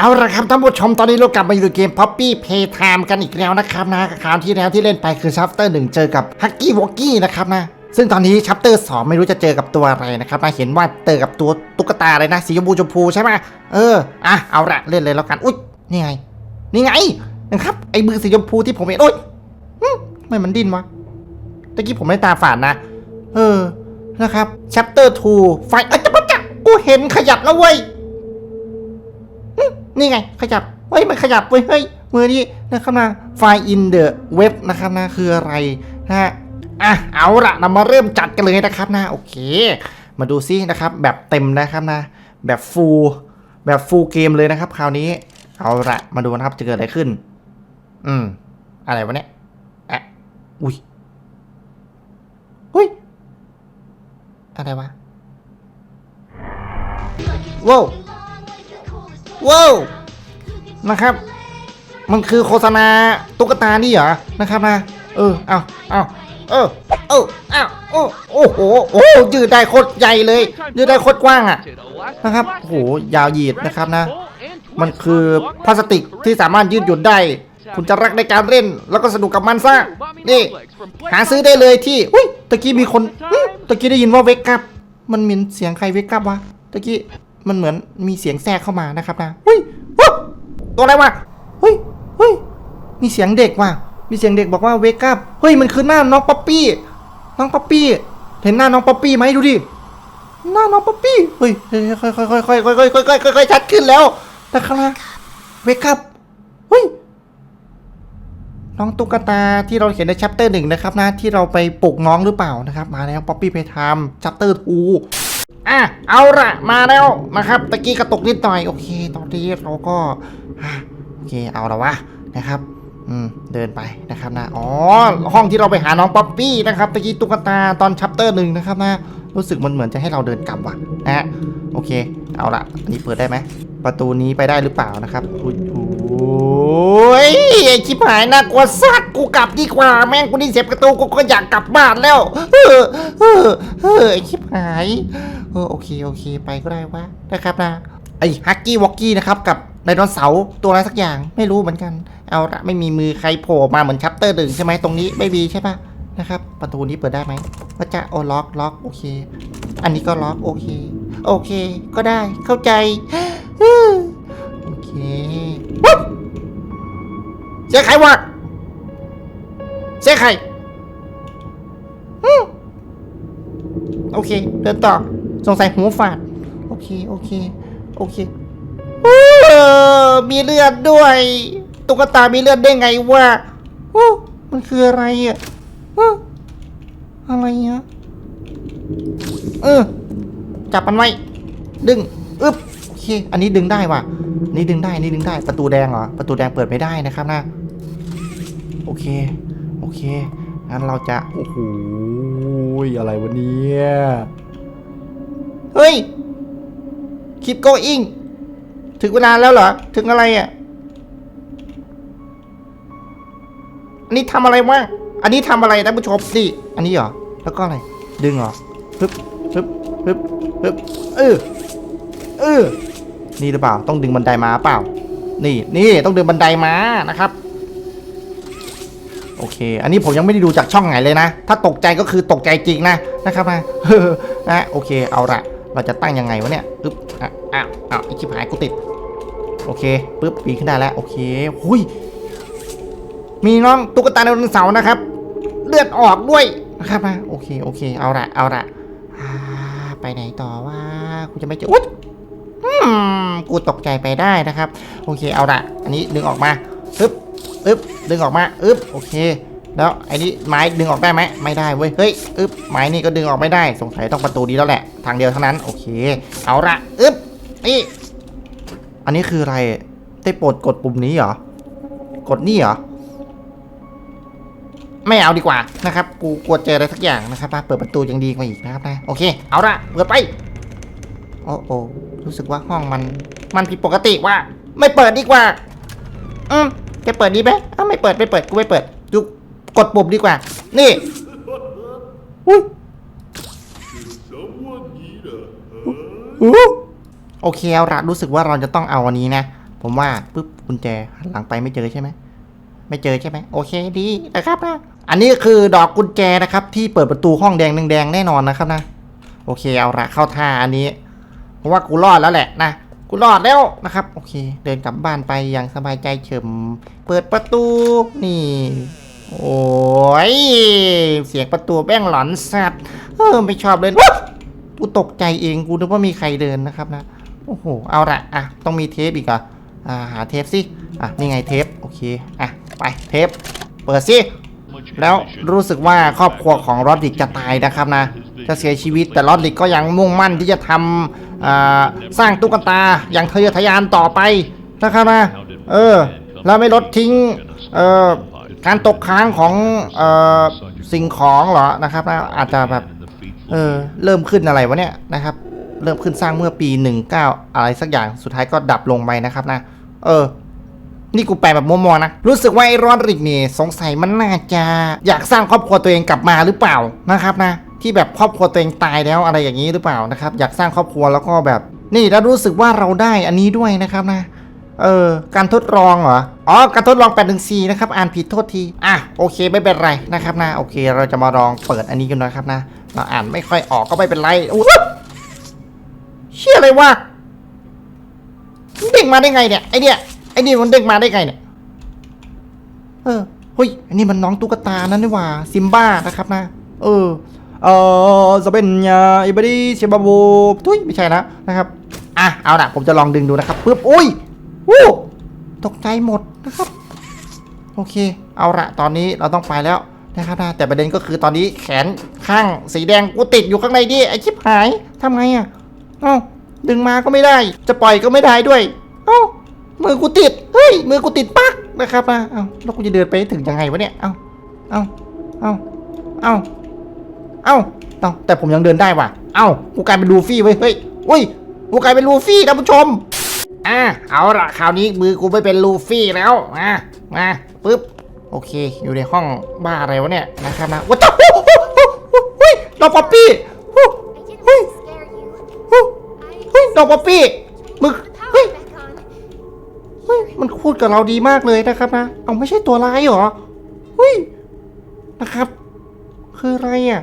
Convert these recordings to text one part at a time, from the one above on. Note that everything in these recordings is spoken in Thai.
เอาละครับท่านผู้ชมตอนนี้เรากลับมาอยู่ในเกม Poppy Playtime กันอีกแล้วนะครับนะคราวที่แล้วที่เล่นไปคือชัปเตอร์หนึ่งเจอกับฮักกี้วอกกี้นะครับนะซึ่งตอนนี้ชัปเตอร์สองไม่รู้จะเจอกับตัวอะไรนะครับนะเห็นว่าเจอกับตัวตุ๊กตาเลยนะสีชมพูชมพูใช่ไหมเอออะเอาละเล่นเลยแล้วกันอุ๊ยนี่ไง นี่ไงนะครับไอ้มือสีชมพูที่ผมเห็นโอ๊ยทำไมมันดิ้นวะตะกี้ผมไม่ตาฝาดนะ เออนะครับ chapter 2ไฟเอ้ยจะมาจับกูเห็นขยับแล้วเว้ย นี่ไง ขยับ เฮ้ย มันขยับเว้ย เฮ้ย มือนี้นะครับนะไฟ in the web นะครับนะคืออะไรนะฮะ อะ เอาละเรามาเริ่มจัดกันเลยนะครับนะ โอเค มาดูซินะครับ แบบเต็มนะครับนะ แบบฟูล แบบฟูลเกมเลยนะครับ คราวนี้ เอาละมาดูนะครับ จะเกิดอะไรขึ้น อืม อะไรวะเนี่ยอะอุ้ยอุ้ย อะไรวะว้าว ว้าวนะครับ มันคือโฆษณาตุ๊กตานี่เหรอนะครับนะเออเอาเอาเออเออเอาโอ้โอ้โหโอ้ยืดได้โคตรใหญ่เลย ยืดได้โคตรกว้างอะนะครับโอ้โหยาวเหยียดนะครับนะ มันคือพลาสติกที่สามารถยืดหยุ่นได้ คุณจะรักในการเล่น แล้วก็สนุกกับมันซะนี่หาซื้อได้เลยที่อุ้ยตะกี้มีคนตะกี้ได้ยินว่าเวกอัพมันมีเสียงใครเวกอัพวะตะกี้ มันเหมือนมีเสียงแทรกเข้ามานะครับนะเฮ้ยตัวอะไรวะเฮ้ยเฮ้ยมีเสียงเด็กว่ะมีเสียงเด็กบอกว่าเวกัพเฮ้ยมันคือหน้าน้องป๊อปปี้น้องป๊อปปี้เห็นหน้าน้องป๊อปปี้ไหมดูดิหน้าน้องป๊อปปี้เฮ้ยค่อยค่อยค่อยค่อยค่อยค่อยค่อยค่อยค่อยชัดขึ้นแล้วนะครับนะเวกัพเฮ้ยน้องตุ๊กตาที่เราเห็นในชัปเตอร์หนึ่งนะครับนะที่เราไปปลุกน้องหรือเปล่านะครับ มาแล้วป๊อปปี้เพทามชัปเตอร์ทู อะเอาละมาแล้วนะครับตะกี้กระตุกนิดหน่อยโอเค ตอนนี้เราก็อะโอเคเอาละวะนะครับอืมเดินไปนะครับนะอ๋อห้องที่เราไปหาน้องป๊อปปี้นะครับตะกี้ตุ๊กตาตอนชัปเตอร์หนึ่งนะครับนะรู้สึกมันเหมือนจะให้เราเดินกลับว่ะนะโอเค เอาละนนี้เปิดได้ไหมประตูนี้ไปได้หรือเปล่านะครับอุ้ย ยไอชิบหายน่ากลัวสัตว์กูกลับดีกว่า แม่งกูได้เสียบประตูกูก็อยากกลับบ้านแล้วเออเออเออไอชิบหายเออโอเคโอเคไปก็ได้วะนะครับนะไอ้ฮักกี้วอกกี้นะครับกับไดโนเสาร์ตัวอะไรสักอย่างไม่รู้เหมือนกัน เอาละไม่มีมือใครโผล่มาเหมือนชัปเตอร์หนึ่งใช่ไหมตรงนี้ไม่มีใช่ปะนะครับ ประตูนี้เปิดได้ไหมก็จะโอล็อกล็อกโอเค อันนี้ก็ล็อกโอเค โอเค ก็ได้เข้าใจ เสียงใครวะเสียงใครโอเค เดินต่อ สงสัยหูฝาด โอเค โอเค โอเคเออมีเลือดด้วย ตุ๊กตามีเลือดได้ไงวะโอ้มันคืออะไรอะอ้ออะไรอะเออ จับมันไว้ ดึง อึ๊บ โอเค อันนี้ดึงได้ว่ะ นี่ดึงได้ นี่ดึงได้ ประตูแดงเหรอ ประตูแดงเปิดไม่ได้นะครับนะ โอเค โอเค งั้นเราจะ โอ้โห อะไรวะเนี่ย เฮ้ยคิดโกอิง ถึงเวลาแล้วเหรอ ถึงอะไรอะ อันนี้ทำอะไรวะ อันนี้ทำอะไรท่านผู้ชมสิ อันนี้เหรอ แล้วก็อะไร ดึงเหรอปึ๊บปึ๊บปึ๊บปึ๊บเออเออนี่หรือเปล่า ต้องดึงบันไดมาเปล่า นี่ นี่ ต้องดึงบันไดมานะครับ โอเค อันนี้ผมยังไม่ได้ดูจากช่องไหนเลยนะ ถ้าตกใจก็คือตกใจจริงนะนะครับนะนะโอเคเอาละเราจะตั้งยังไงวะเนี่ยปึ๊บอะอ้าวอ้าวไอชิบหายกูติด โอเคปึ๊บปีขึ้นได้แล้ว โอเคหุยมีน้องตุ๊กตาไดโนเสาร์นะครับ เลือดออกด้วยนะครับนะโอเคโอเคเอาละเอาละไปไหนต่อว่ากูจะไม่เจออุ๊ยอืมกูตกใจไปได้นะครับ โอเคเอาละอันนี้ดึงออกมาอึ๊บ อึ๊บดึงออกมาอึ๊บโอเค แล้วไอ้นี้ไม้ดึงออกได้ไหมไม่ได้เว้ยเฮ้ยอึ๊บไม้นี่ก็ดึงออกไม่ได้สงสัยต้องประตูนี้แล้วแหละ ทางเดียวเท่านั้นโอเค เอาละอึ๊บนี่อันนี้คืออะไรได้โปรดกดปุ่มนี้เหรอกดนี่เหรอไม่เอาดีกว่านะครับ กูกลัวเจออะไรสักอย่างนะครับมาเปิดประตูยังดีกว่าอีกนะครับนะโอเค เอาละเปิดไปโอ้โอ้รู้สึกว่าห้องมัน มันผิดปกติว่า ไม่เปิดดีกว่า อืม จะเปิดดีไหมอ้าวไม่เปิดไม่เปิดกูไม่เปิดดูกดปุ่มดีกว่า นี่อุ้ยอู้โอเคเอาละรู้สึกว่าเราจะต้องเอาอันนี้นะ ผมว่าปุ๊บกุญแจหันหลังไปไม่เจอใช่ไหมไม่เจอใช่ไหมโอเคดีนะครับนะอันนี้คือดอกกุญแจนะครับ ที่เปิดประตูห้องแดงแดงแน่นอนนะครับนะ โอเคเอาละเข้าท่าอันนี้ เพราะว่ากูรอดแล้วแหละนะ กูรอดแล้วนะครับ โอเค เดินกลับบ้านไปอย่างสบายใจเฉิม เปิดประตูนี่ โอ้ย เสียงประตูแบ้งหลอนสัตว์เออไม่ชอบเลยว้าวกูตกใจเองกูนึกว่ามีใครเดินนะครับนะ โอ้โห เอาละอะ ต้องมีเทปอีกอะอ่าหาเทปสิ อะ นี่ไงเทป โอเค อะ ไปเทป เปิดสิ แล้วรู้สึกว่าครอบครัวของรอดดิกจะตายนะครับนะ จะเสียชีวิตแต่รอดดิกก็ยังมุ่งมั่นที่จะทำอ่า สร้างตุ๊กตาอย่างทะเยอทะยานต่อไปนะครับนะเออแล้วไม่ลดทิ้งการตกค้างของออสิ่งของเหรอนะครับนะอาจจะแบบเออเริ่มขึ้นอะไรวะเนี่ยนะครับ เริ่มขึ้นสร้างเมื่อปี 19 อะไรสักอย่างสุดท้ายก็ดับลงไปนะครับนะ เออ นี่กูแปลแบบมัวๆนะ รู้สึกว่าไอ้รอดริกนี่สงสัยมันน่าจะ อยากสร้างครอบครัวตัวเองกลับมาหรือเปล่านะครับนะ ที่แบบครอบครัวตัวเองตายแล้วอะไรอย่างนี้หรือเปล่านะครับ อยากสร้างครอบครัวแล้วก็แบบ นี่แล้วรู้สึกว่าเราได้อันนี้ด้วยนะครับนะเออการทดลองเหรอ อ๋อ การทดลอง8 1 4นะครับ อ่านผิดโทษที อะ โอเค ไม่เป็นไรนะครับนะ โอเค เราจะมาลองเปิดอันนี้กันนะครับนะ เราอ่านไม่ค่อยออกก็ไม่เป็นไรอู้หูเชี่ยอะไรวะเด้งมาได้ไงเนี่ย ไอเนี่ยไอเนี่มันเด้งมาได้ไงเนี่ย เออเฮ้ย อันนี้มันน้องตุ๊กตานั่นนี่หว่า ซิมบ้านะครับนะ เออ เออจะเป็นยาอิบดีเชบาโบทุยไม่ใช่นะนะครับ อะ เอาละผมจะลองดึงดูนะครับปึ๊บอุ้ยวู้ตกใจหมดนะครับ โอเค เอาละตอนนี้เราต้องไปแล้วนะครับนะแต่ประเด็นก็คือตอนนี้แขนข้างสีแดงกูติดอยู่ข้างในดิไอชิบหายทำไงอะ่ะเอ้าดึงมาก็ไม่ได้ จะปล่อยก็ไม่ได้ด้วยเอ้ามือกูติดเฮ้ยมือกูติดปักนะครับนะเอ้าแล้วกูจะเดินไปถึงยังไงวะเนี่ยเอ้าเอ้าเอ้าเอ้า เอ้าเอ้าแต่ผมยังเดินได้ว่ะ เอ้ากูกลายเป็นลูฟี่เว้ยเฮ้ยอุ้ยกูกลายเป็นลูฟี่ท่านผู้ชมอะเอาละคราวนี้มือกูไม่เป็นลูฟี่แล้วมามาปึ๊บโอเค อยู่ในห้องบ้าอะไรวะเนี่ยนะครับนะว้าวเฮ้ยน้องป๊อปปี้เฮ้ยเฮ้ยเฮ้ย I น้องป๊อปปี้มึงเฮ้ยเฮ้ยมันพูดกับเราดีมากเลยนะครับนะเอาไม่ใช่ตัวร้ายเหรอเฮ้ยนะครับ คืออะไรอะ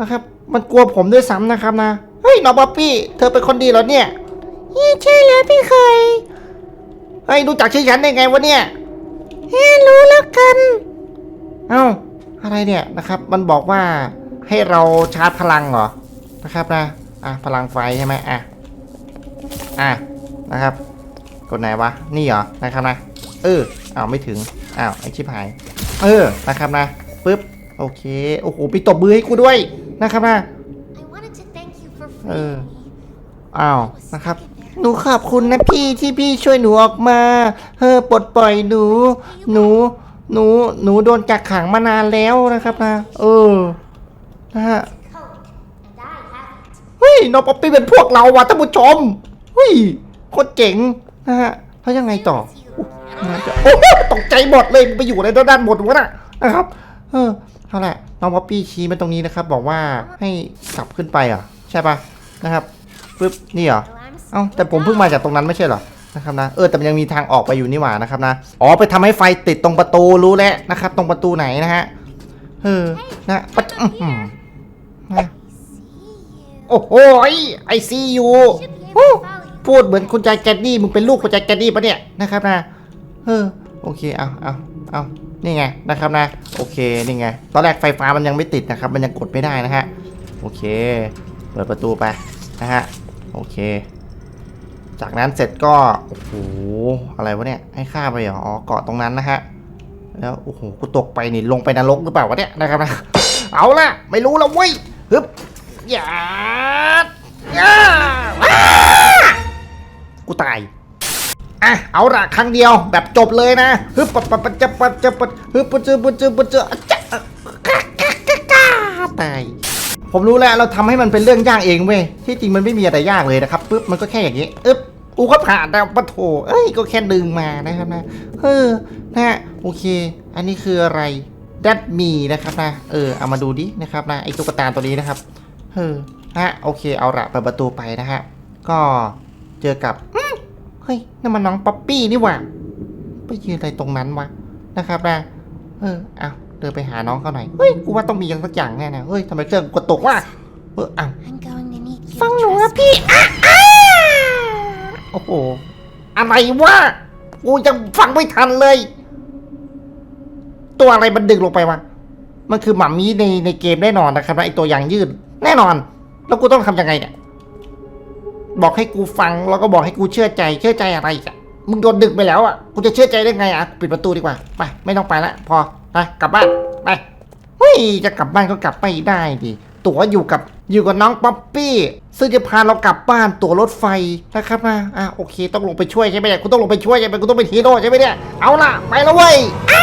นะครับ มันกลัวผมด้วยซ้ำนะครับนะ เฮ้ยน้องป๊อปปี้ เธอเป็นคนดีเหรอเนี่ยใช่แล้วพี่เคยเฮ้ยรู้จักชื่อฉันได้ไงวะเนี่ยเฮ้รู้แล้วกัน เอ้า อะไรเนี่ยนะครับ มันบอกว่าให้เราชาร์จพลังเหรอ นะครับนะ อะ พลังไฟใช่ไหมอะ อะ นะครับ กดไหนวะ นี่เหรอ นะครับนะ เอออ้าวไม่ถึง อ้าวไอชิบหาย เออ นะครับนะ ปึ๊บ โอเค โอ้โหมีตบมือให้กูด้วย นะครับนะ I wanted to thank you for Uh. freeing me. อ้าวนะครับหนูขอบคุณนะพี่ที่พี่ช่วยหนูออกมาเฮ้อปลดปล่อยหนู หนู หนู หนูโดนกักขังมานานแล้วนะครับนะ เออ นะฮะ Coke, and I haven't. เฮ้ยน้องป๊อปปี้เป็นพวกเราว่ะท่านผู้ชม เฮ้ยโคตรเจ๋งนะฮะแล้วยังไงต่อ You. น่าจะโอ้โหตกใจหมดเลยไปอยู่ในด้านบนวะน่ะนะครับ เออเอาละ น้องป๊อปปี้ชี้มาตรงนี้นะครับ บอกว่าให้กลับขึ้นไปอะใช่ปะนะครับปึ๊บนี่เหรอเอ้าแต่ผมเพิ่งมาจากตรงนั้นไม่ใช่เหรอนะครับนะเออแต่มันยังมีทางออกไปอยู่นี่หว่านะครับนะอ๋อไปทำให้ไฟติดตรงประตูรู้แล้วนะครับ ตรงประตูไหนนะฮะเออนะปะอื้อหือนะโอ้โหไอซียูพูดเหมือนคุณยายแกนดี้มึงเป็นลูกคุณยายแกนดี้ปะเนี่ยนะครับนะเออโอเคเอาเอาเอา นี่ไงนะครับนะโอเคนี่ไงตอนแรกไฟฟ้ามันยังไม่ติดนะครับ มันยังกดไม่ได้นะฮะโอเค เปิดประตูไปนะฮะโอเค จากนั้นเสร็จก็โอ้โหอะไรวะเนี่ยให้ข้าไปเหรอเกาะตรงนั้นนะฮะแล้วโอ้โหกูตกไปนี่ลงไปนรกหรือเปล่าวะเนี่ยนะครับนะเอาละไม่รู้แล้วเว้ยฮึบยาอย่าว้ากูตาย อะเอาละครั้งเดียวแบบจบเลยนะฮึบปะปะปะจะปะจะปะฮึบปะเจอปะเจอปะเจออจะอะกะกะกะกะตายผมรู้แล้วเราทำให้มันเป็นเรื่องยากเองเว้ยที่จริงมันไม่มีอะไรยากเลยนะครับปึ๊บมันก็แค่อย่างนี้อึ๊บกูก็ผ่านแล้วปะโถเอ้ยก็แค่ดึงมานะครับนะเออนะโอเค อันนี้คืออะไรดัดมีนะครับนะเออเอามาดูดินะครับนะไอตุ๊กตาตัวนี้นะครับเออฮะโอเคเอาละเปิดประตูไปนะฮะก็เจอกับ เฮ้ยนั่นมันน้องป๊อปปี้นี่หว่า ไปยืนอะไรตรงนั้นวะนะครับนะเออเอาเดินไปหาน้องเขาหน่อยเฮ้ยกูว่าต้องมีอย่างสักอย่างแน่ๆเฮ้ยทำไมเครื่องกูกระตกวะเออเอา I'm going to need you ฟังหนูนะพี่อะอะโอ้โหอะไรวะกูยังฟังไม่ทันเลย ตัวอะไรมันดึงลงไปวะมันคือหมามีในในเกมแน่นอนนะครับนะไอตัวยางยืดแน่นอน แล้วกูต้องทำยังไงเนี่ย บอกให้กูฟัง แล้วก็บอกให้กูเชื่อใจ เชื่อใจอะไรอีกอะมึงโดนดึกไปแล้วอะกูจะเชื่อใจได้ไงอะปิดประตูดีกว่าไปไม่ต้องไปละพอไปกลับบ้านไปเฮ้ยจะกลับบ้านก็กลับไม่ได้ดิตั๋วอยู่กับอยู่กับน้องป๊อปปี้ซึ่งจะพาเรากลับบ้านตั๋วรถไฟนะครับนะอะโอเค ต้องลงไปช่วยใช่ไหมเนี่ยกูต้องลงไปช่วยใช่ไหมกูต้องเป็นฮีโร่ใช่ไหมเนี่ยเอาล่ะไปแล้วเว้ยอ้า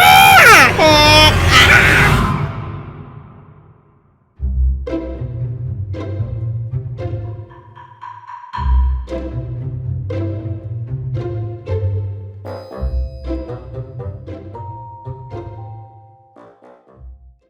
แหกอ้